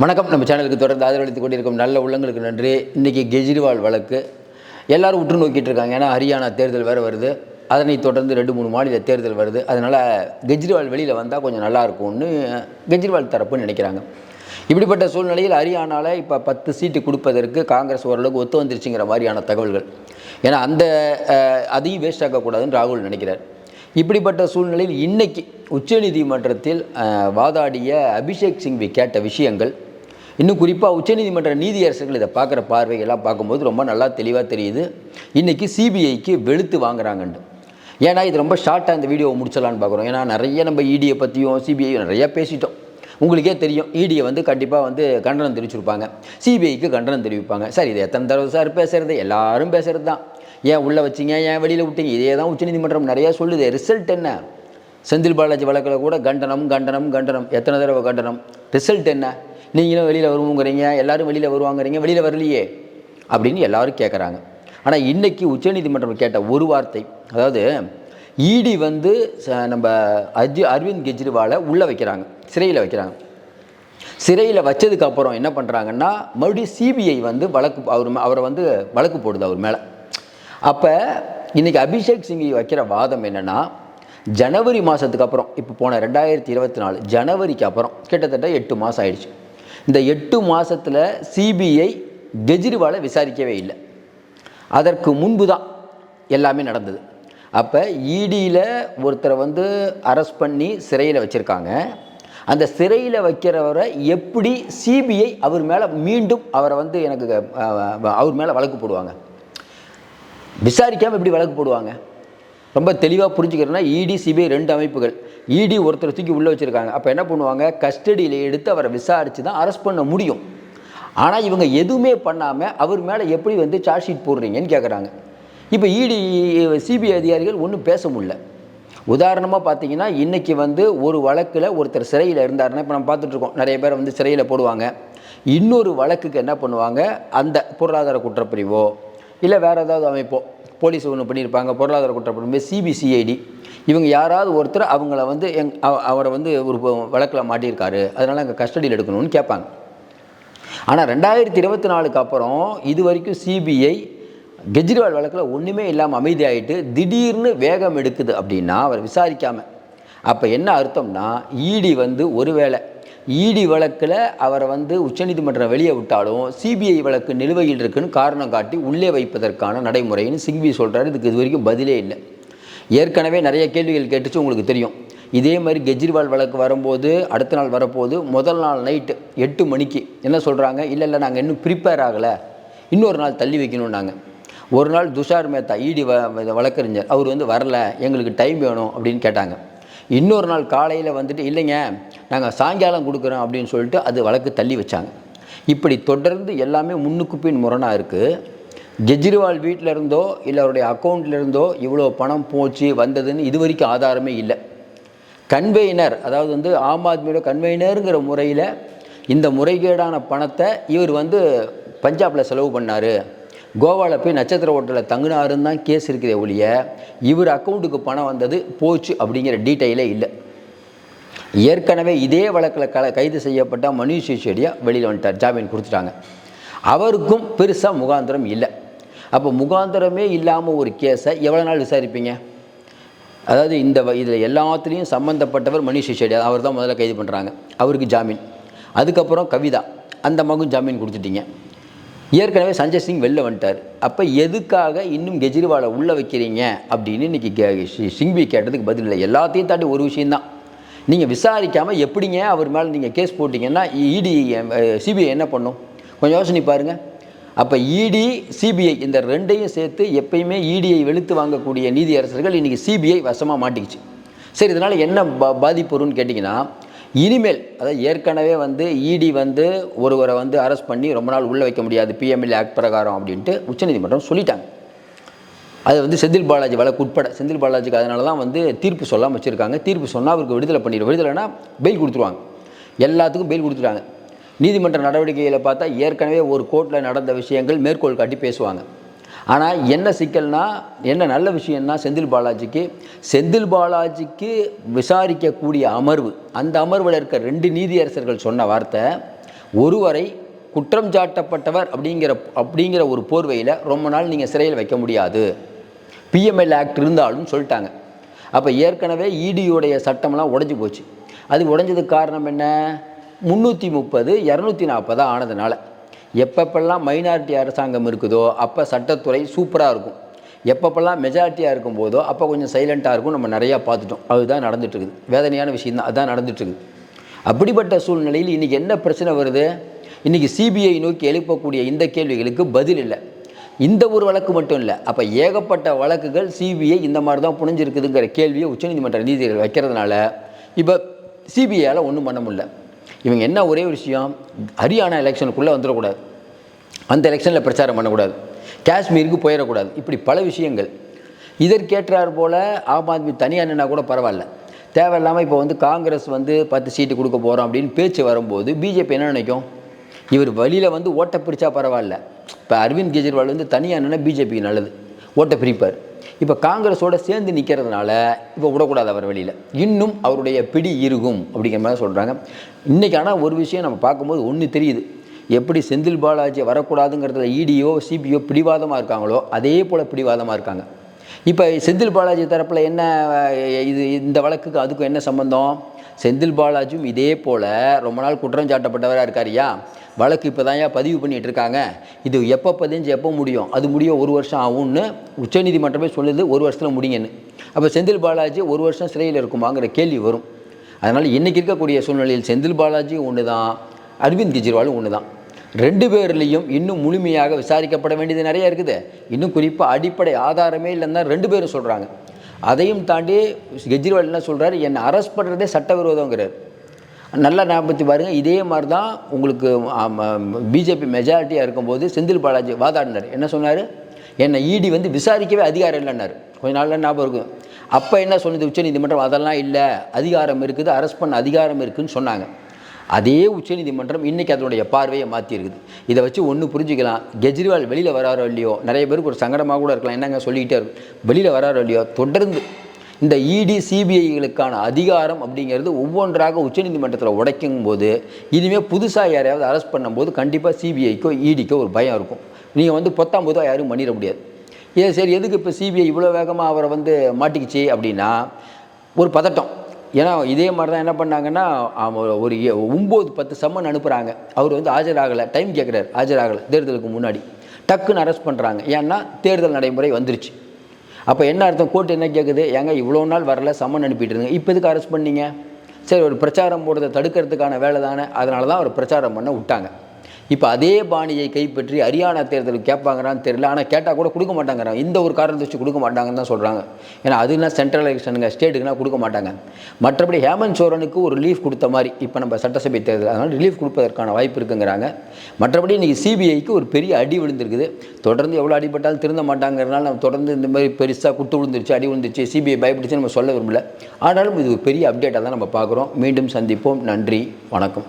வணக்கம். நம்ம சேனலுக்கு தொடர்ந்து ஆதரவளித்துக் கொண்டிருக்கும் நல்ல உள்ளங்களுக்கு நன்றி. இன்றைக்கி கெஜ்ரிவால் வழக்கு. எல்லாரும் உற்று நோக்கிட்டு இருக்காங்க. ஏன்னா ஹரியானா தேர்தல் வேறு வருது. அதனை தொடர்ந்து ரெண்டு மூணு மாநில தேர்தல் வருது. அதனால் கெஜ்ரிவால் வெளியில் வந்தால் கொஞ்சம் நல்லாயிருக்கும்னு கெஜ்ரிவால் தரப்புன்னு நினைக்கிறாங்க. இப்படிப்பட்ட சூழ்நிலையில் ஹரியானாவில் இப்போ பத்து சீட்டு கொடுப்பதற்கு காங்கிரஸ் ஓரளவுக்கு ஒத்து வந்துருச்சுங்கிற மாதிரியான தகவல்கள். ஏன்னா அந்த அதையும் வேஸ்ட் ஆக்கக்கூடாதுன்னு ராகுல் நினைக்கிறார். இப்படிப்பட்ட சூழ்நிலையில் இன்னைக்கு உச்சநீதிமன்றத்தில் வாதாடிய அபிஷேக் சிங்வி கேட்ட விஷயங்கள் இன்னும் குறிப்பாக உச்சநீதிமன்ற நீதியரசர்கள் இதை பார்க்குற பார்வைகள்லாம் பார்க்கும்போது ரொம்ப நல்லா தெளிவாக தெரியுது. இன்றைக்கி சிபிஐக்கு வெளுத்து வாங்குறாங்கன்ட்டு. ஏன்னா இது ரொம்ப ஷார்ட்டாக இந்த வீடியோவை முடிச்சலான்னு பார்க்குறோம். ஏன்னா நிறைய நம்ம இடியை பற்றியும் சிபிஐ நிறையா பேசிட்டோம். உங்களுக்கே தெரியும் இடியை வந்து கண்டிப்பாக வந்து கண்டனம் தெரிவிச்சிருப்பாங்க. சிபிஐக்கு கண்டனம் தெரிவிப்பாங்க. சார் இது எத்தனை தடவை சார் பேசுகிறது எல்லாரும் பேசுறது தான். ஏன் உள்ளே வச்சிங்க? ஏன் வெளியில் விட்டீங்க? இதே தான் உச்சநீதிமன்றம் நிறையா சொல்லுது. ரிசல்ட் என்ன? செந்தில் பாலாஜி வழக்கில் கூட கண்டனம் கண்டனம் கண்டனம். எத்தனை தடவை கண்டனம்? ரிசல்ட் என்ன? நீங்களும் வெளியில் வருவோங்கிறீங்க எல்லோரும் வெளியில் வருவாங்கிறீங்க வெளியில் வரலையே அப்படின்னு எல்லோரும் கேட்குறாங்க ஆனால் இன்றைக்கி உச்சநீதிமன்றம் கேட்ட ஒரு வார்த்தை அதாவது இடி வந்து ச- நம்ம அஜி அரவிந்த் கெஜ்ரிவாலை உள்ளே வைக்கிறாங்க சிறையில் வைக்கிறாங்க. சிறையில் வச்சதுக்கப்புறம் என்ன பண்ணுறாங்கன்னா மறுபடியும் சிபிஐ வந்து வழக்கு அவர் அவரை வந்து வழக்கு போடுது அவர் மேலே. அப்போ இன்றைக்கி அபிஷேக் சிங் வைக்கிற வாதம் என்னென்னா ஜனவரி மாதத்துக்கு அப்புறம் இப்போ போன ரெண்டாயிரத்தி இருபத்தி நாலு ஜனவரிக்கு அப்புறம் கிட்டத்தட்ட எட்டு மாதம் ஆயிடுச்சு. இந்த எட்டு மாதத்தில் சிபிஐ கெஜ்ரிவாலை விசாரிக்கவே இல்லை. அதற்கு முன்பு தான் எல்லாமே நடந்தது. அப்போ இடியில் ஒருத்தரை வந்து அரெஸ்ட் பண்ணி சிறையில் வச்சுருக்காங்க. அந்த சிறையில் வைக்கிறவரை எப்படி சிபிஐ அவர் மேலே மீண்டும் அவரை வந்து எனக்கு அவர் மேலே வழக்கு போடுவாங்க? விசாரிக்காமல் எப்படி வழக்கு போடுவாங்க? ரொம்ப தெளிவாக புரிஞ்சுக்கிறேன்னா இடி சிபிஐ ரெண்டு அமைப்புகள். இடி ஒருத்தர் தூக்கி உள்ளே வச்சுருக்காங்க. அப்போ என்ன பண்ணுவாங்க? கஸ்டடியில் எடுத்து அவரை விசாரித்து தான் அரெஸ்ட் பண்ண முடியும். ஆனால் இவங்க எதுவுமே பண்ணாமல் அவர் மேலே எப்படி வந்து சார்ஜ் ஷீட் போடுறீங்கன்னு கேட்குறாங்க இப்போ இடி சிபிஐ அதிகாரிகள் ஒன்றும் பேச முடியல. உதாரணமாக பார்த்தீங்கன்னா இன்றைக்கி வந்து ஒரு வழக்கில் ஒருத்தர் சிறையில் இருந்தாருன்னா இப்போ நம்ம பார்த்துட்ருக்கோம் நிறைய பேர் வந்து சிறையில் போடுவாங்க. இன்னொரு வழக்குக்கு என்ன பண்ணுவாங்க? அந்த பொருளாதார குற்றப்பிரிவோ இல்லை வேறு ஏதாவது அமைப்போ போலீஸ் ஒன்று பண்ணியிருப்பாங்க பொருளாதார குற்றப்பிரிவு சிபிசிஐடி இவங்க யாராவது ஒருத்தர் அவங்கள வந்து எங் அவ- அவரை வந்து ஒரு வழக்கில் மாட்டியிருக்காரு. அதனால் அங்கே கஸ்டடியில் எடுக்கணும்னு கேட்பாங்க ஆனால் ரெண்டாயிரத்தி இருபத்தி நாலுக்கு அப்புறம் இது வரைக்கும் சிபிஐ கெஜ்ரிவால் வழக்கில் ஒன்றுமே இல்லாமல் அமைதியாகிட்டு திடீர்னு வேகம் எடுக்குது அப்படின்னா அவர் விசாரிக்காமல் அப்போ என்ன அர்த்தம்னா இடி வந்து ஒருவேளை இடி வழக்கில் அவரை வந்து உச்சநீதிமன்றம் வெளியே விட்டாலும் சிபிஐ வழக்கு நிலுவையில் இருக்குன்னு காரணம் காட்டி உள்ளே வைப்பதற்கான நடைமுறைன்னு சிங்வி சொல்கிறாரு இதுக்கு இது வரைக்கும் பதிலே இல்லை. ஏற்கனவே நிறைய கேள்விகள் கேட்டுச்சு உங்களுக்கு தெரியும். இதே மாதிரி கெஜ்ரிவால் வழக்கு வரும்போது அடுத்த நாள் வரப்போது முதல் நாள் நைட்டு எட்டு மணிக்கு என்ன சொல்கிறாங்க இல்லை இல்லை நாங்கள் இன்னும் ப்ரிப்பேர் ஆகலை. இன்னொரு நாள் தள்ளி வைக்கணும்னாங்க ஒரு நாள் துஷார் மேத்தா இடி வ வழக்கறிஞர் அவர் வந்து வரல. எங்களுக்கு டைம் வேணும். அப்படின்னு கேட்டாங்க. இன்னொரு நாள் காலையில் வந்துட்டு இல்லைங்க நாங்கள் சாயங்காலம் கொடுக்குறோம் அப்படின்னு சொல்லிட்டு அது வழக்கு தள்ளி வச்சாங்க. இப்படி தொடர்ந்து எல்லாமே முன்னுக்கு பின் முரணாக இருக்குது கெஜ்ரிவால் வீட்டில் இருந்தோ இல்லை அவருடைய அக்கௌண்ட்டில் இருந்தோ இவ்வளோ பணம் போச்சு வந்ததுன்னு இது வரைக்கும் ஆதாரமே இல்லை. கன்வெய்னர் அதாவது வந்து ஆம் ஆத்மியோட கன்வெய்னருங்கிற முறையில் இந்த முறைகேடான பணத்தை இவர் வந்து பஞ்சாபில் செலவு பண்ணார். கோவாவில் போய் நட்சத்திர ஹோட்டலில் தங்கினாருன்னு தான் கேஸ் இருக்குதே ஒழிய இவர் அக்கௌண்ட்டுக்கு பணம் வந்தது போச்சு அப்படிங்கிற டீட்டெயிலே இல்லை. ஏற்கனவே இதே வழக்கில் க கைது செய்யப்பட்ட மனுஷ் சிசோடியா வெளியில் வந்துட்டார் ஜாமீன் கொடுத்துட்டாங்க. அவருக்கும் பெருசாக முகாந்திரம் இல்லை. அப்போ முகாந்திரமே இல்லாமல் ஒரு கேஸை எவ்வளோ நாள் விசாரிப்பீங்க? அதாவது இந்த இதில் எல்லாத்துலேயும் சம்மந்தப்பட்டவர் மணிஷ் சிசோடியா அவர் தான் முதல்ல கைது பண்ணுறாங்க அவருக்கு ஜாமீன். அதுக்கப்புறம் கவிதா அந்த மகன் ஜாமீன் கொடுத்துட்டீங்க. ஏற்கனவே சஞ்சய் சிங் வெளில வந்துட்டார். அப்போ எதுக்காக இன்னும் கெஜ்ரிவாலை உள்ளே வைக்கிறீங்க? அப்படின்னு இன்றைக்கி சிங்வி கேட்டதுக்கு பதில் இல்லை. எல்லாத்தையும் தாண்டி ஒரு விஷயந்தான் நீங்கள் விசாரிக்காமல் எப்படிங்க அவர் மேலே நீங்கள் கேஸ் போட்டிங்கன்னா இடி சிபிஐ என்ன பண்ணும்? கொஞ்சம் யோசனை பாருங்கள் அப்போ இடி சிபிஐ இந்த ரெண்டையும் சேர்த்து எப்பயுமே இடியை வெளுத்து வாங்கக்கூடிய நீதியரசர்கள் இன்றைக்கி சிபிஐ வசமாக மாட்டிக்கிச்சு. சரி இதனால் என்ன பா பாதிப்பு வரும்னு கேட்டிங்கன்னா இனிமேல் அதாவது ஏற்கனவே வந்து இடி வந்து ஒருவரை வந்து அரெஸ்ட் பண்ணி ரொம்ப நாள் உள்ளே வைக்க முடியாது பிஎம்எல்ஏ ஆக்ட் பிரகாரம் அப்படின்ட்டு உச்சநீதிமன்றம் சொல்லிட்டாங்க. அது வந்து செந்தில் பாலாஜி வழக்கு உட்பட. செந்தில் பாலாஜிக்கு அதனால தான் வந்து தீர்ப்பு சொல்லாமல் வச்சுருக்காங்க. தீர்ப்பு சொன்னால் அவருக்கு விடுதலை பண்ணிடும் விடுதலைனா பெயில் கொடுத்துருவாங்க. எல்லாத்துக்கும் பெயில் கொடுத்துருவாங்க நீதிமன்ற நடவடிக்கையில் பார்த்தா ஏற்கனவே ஒரு கோர்ட்டில் நடந்த விஷயங்கள் மேற்கோள் காட்டி பேசுவாங்க. ஆனால் என்ன சிக்கல்னா என்ன நல்ல விஷயம்னா செந்தில் பாலாஜிக்கு செந்தில் பாலாஜிக்கு விசாரிக்கக்கூடிய அமர்வு அந்த அமர்வில் இருக்க ரெண்டு நீதியரசர்கள் சொன்ன வார்த்தை ஒருவரை குற்றம் சாட்டப்பட்டவர் அப்படிங்கிற அப்படிங்கிற ஒரு போர்வையில் ரொம்ப நாள் நீங்கள் சிறையில் வைக்க முடியாது. பிஎம்எல் ஆக்ட் இருந்தாலும் சொல்லிட்டாங்க. அப்போ ஏற்கனவே இடியுடைய சட்டம்லாம் உடஞ்சி போச்சு. அது உடஞ்சதுக்கு காரணம் என்ன? முந்நூற்றி முப்பது இரநூத்தி நாற்பதாக ஆனதுனால. எப்பப்பெல்லாம் மைனாரிட்டி அரசாங்கம் இருக்குதோ அப்போ சட்டத்துறை சூப்பராக இருக்கும். எப்பப்பெல்லாம் மெஜாரிட்டியாக இருக்கும் போதோ அப்போ கொஞ்சம் சைலண்ட்டாக இருக்கும். நம்ம நிறையா பார்த்துட்டோம். அதுதான் நடந்துட்டுருக்குது. வேதனையான விஷயம் தான் அதுதான் நடந்துட்டுருக்குது. அப்படிப்பட்ட சூழ்நிலையில் இன்றைக்கி என்ன பிரச்சனை வருது? இன்றைக்கி சிபிஐ நோக்கி எழுப்பக்கூடிய இந்த கேள்விகளுக்கு பதில் இல்லை. இந்த ஒரு வழக்கு மட்டும் இல்லை. அப்போ ஏகப்பட்ட வழக்குகள் சிபிஐ இந்த மாதிரி தான் புனிஞ்சிருக்குதுங்கிற கேள்வியை உச்சநீதிமன்ற நீதிகள் வைக்கிறதுனால இப்போ சிபிஐயால் ஒன்றும் பண்ண முடியல. இவங்க என்ன ஒரே ஒரு விஷயம்? ஹரியானா எலெக்ஷனுக்குள்ளே வந்துடக்கூடாது. அந்த எலெக்ஷனில் பிரச்சாரம் பண்ணக்கூடாது. காஷ்மீருக்கு போயிடக்கூடாது. இப்படி பல விஷயங்கள். இதற்கேற்றார் போல் ஆம் ஆத்மி தனியாக நின்னா கூட பரவாயில்ல. தேவையில்லாமல் இப்போ வந்து காங்கிரஸ் வந்து பத்து சீட்டு கொடுக்க போகிறோம் அப்படின்னு பேச்சு வரும்போது பிஜேபி என்ன நினைக்கும்? இவர் வழியில் வந்து ஓட்டை பிரித்தா பரவாயில்ல. இப்போ அரவிந்த் கெஜ்ரிவால் வந்து தனியாக நின்னா பிஜேபிக்கு நல்லது. ஓட்டை பிரிப்பார். இப்போ காங்கிரஸோட சேர்ந்து நிற்கிறதுனால இப்போ விடக்கூடாது அவர் வெளியில். இன்னும் அவருடைய பிடி இருக்கும் அப்படிங்கிற மாதிரி சொல்கிறாங்க இன்றைக்கி ஆனால் ஒரு விஷயம் நம்ம பார்க்கும்போது ஒன்று தெரியுது. எப்படி செந்தில் பாலாஜி வரக்கூடாதுங்கிறதுல இடியோ சிபிஓ பிடிவாதமாக இருக்காங்களோ அதே போல் பிடிவாதமாக இருக்காங்க. இப்போ செந்தில் பாலாஜி தரப்பில் என்ன இது இந்த வழக்குக்கு அதுக்கும் என்ன சம்பந்தம்? செந்தில் பாலாஜியும் இதே போல் ரொம்ப நாள் குற்றம் சாட்டப்பட்டவராக இருக்காரியா வழக்கு இப்போ தான் பதிவு பண்ணிட்டு இருக்காங்க இது எப்போ பதிஞ்சு எப்போ முடியும்? அது முடிய ஒரு வருஷம் ஆகும்னு உச்சநீதிமன்றமே சொல்லுது ஒரு வருஷத்தில் முடியும்னு. அப்போ செந்தில் பாலாஜி ஒரு வருஷம் சிறையில் இருக்குமாங்கிற கேள்வி வரும். அதனால் இன்றைக்கி இருக்கக்கூடிய சூழ்நிலையில் செந்தில் பாலாஜி ஒன்று தான் அரவிந்த் கெஜ்ரிவாலும் ஒன்று தான் ரெண்டு பேர்லேயும் இன்னும் முழுமையாக விசாரிக்கப்பட வேண்டியது நிறைய இருக்குது. இன்னும் குறிப்பாக அடிப்படை ஆதாரமே இல்லைன்னு தான் ரெண்டு பேரும் சொல்கிறாங்க அதையும் தாண்டி கெஜ்ரிவால் என்ன சொல்கிறார் என்னை அரெஸ்ட் பண்ணுறதே சட்டவிரோதங்கிறார். நல்லா ஞாபகத்து பாருங்கள் இதே மாதிரி தான் உங்களுக்கு பிஜேபி மெஜாரிட்டியாக இருக்கும்போது செந்தில் பாலாஜி வாதாடினார். என்ன சொன்னார்? என்னை இடி வந்து விசாரிக்கவே அதிகாரம் இல்லைன்னாரு. கொஞ்ச நாளில் ஞாபகம் இருக்கும் அப்போ என்ன சொன்னது? உச்சநீதிமன்றம் அதெல்லாம் இல்லை. அதிகாரம் இருக்குது. அரெஸ்ட் பண்ண அதிகாரம் இருக்குதுன்னு சொன்னாங்க. அதே உச்சநீதிமன்றம் இன்றைக்கி அதனுடைய பார்வையை மாற்றிருக்குது இதை வச்சு ஒன்று புரிஞ்சுக்கலாம். கெஜ்ரிவால் வெளியில் வராரோ இல்லையோ? நிறைய பேருக்கு ஒரு சங்கடமாக கூட இருக்கலாம். என்னங்க சொல்லிக்கிட்டே இருக்கு. வெளியில் வராரோ இல்லையோ? தொடர்ந்து இந்த இடி சிபிஐகளுக்கான அதிகாரம் அப்படிங்கிறது ஒவ்வொன்றாக உச்சநீதிமன்றத்தில் உடைக்கும் போது இனிமேல் புதுசாக யாரையாவது அரெஸ்ட் பண்ணும்போது கண்டிப்பாக சிபிஐக்கோ இடிக்கோ ஒரு பயம் இருக்கும். நீங்கள் வந்து பொத்தாம் பொதுவாக யாரும் பண்ணிட முடியாது. ஏ சரி எதுக்கு இப்போ சிபிஐ இவ்வளோ வேகமாக அவரை வந்து மாட்டிக்கிச்சு அப்படின்னா ஒரு பதட்டம். ஏன்னா இதே மாதிரி தான் என்ன பண்ணாங்கன்னா அவன் ஒரு ஏ- ஒம்பது பத்து சம்மன் அனுப்புகிறாங்க அவர் வந்து ஆஜராகலை டைம் கேட்குறாரு ஆஜராகலை தேர்தலுக்கு முன்னாடி. டக்குன்னு அரெஸ்ட் பண்ணுறாங்க ஏன்னா தேர்தல் நடைமுறை வந்துருச்சு. அப்போ என்ன அர்த்தம்? கோர்ட் என்ன கேட்குது ஏங்க இவ்வளோ நாள் வரல சம்மன் அனுப்பிட்டு இருங்க இப்போ எதுக்கு அரெஸ்ட் பண்ணீங்க? சரி ஒரு பிரச்சாரம் போடுறதை தடுக்கிறதுக்கான வேலை தானே அதனால தான் அவர் பிரச்சாரம் பண்ண விட்டாங்க. இப்போ அதே பாணியை கைப்பற்றி ஹரியானா தேர்தலுக்கு கேட்பாங்கறான்னு தெரியல. ஆனால் கேட்டால் கூட கொடுக்க மாட்டாங்கிறாங்க இந்த ஒரு காரணத்தை வச்சு கொடுக்க மாட்டாங்கன்னு தான் சொல்கிறாங்க ஏன்னா அதுனா சென்ட்ரல் எலெக்ஷனுங்க ஸ்டேட்டுக்குனா கொடுக்க மாட்டாங்க. மற்றபடி ஹேமந்த் சோரனுக்கு ஒரு ரிலீஃப் கொடுத்த மாதிரி இப்போ நம்ம சட்டசபை தேர்தல் அதனால் ரிலீஃப் கொடுப்பதற்கான வாய்ப்பு இருக்குங்கிறாங்க. மற்றபடி இன்றைக்கி சிபிஐக்கு ஒரு பெரிய அடி விழுந்திருக்குது. தொடர்ந்து எவ்வளோ அடிபட்டாலும் திருந்த மாட்டாங்கிறனால நம்ம தொடர்ந்து இந்த மாதிரி பெருசாக குத்து விழுந்துருச்சு அடி விழுந்துருச்சு சிபிஐ பயப்படுச்சு நம்ம சொல்ல விரும்பல. ஆனாலும் இது ஒரு பெரிய அப்டேட்டாக தான் நம்ம பார்க்குறோம். மீண்டும் சந்திப்போம். நன்றி. வணக்கம்.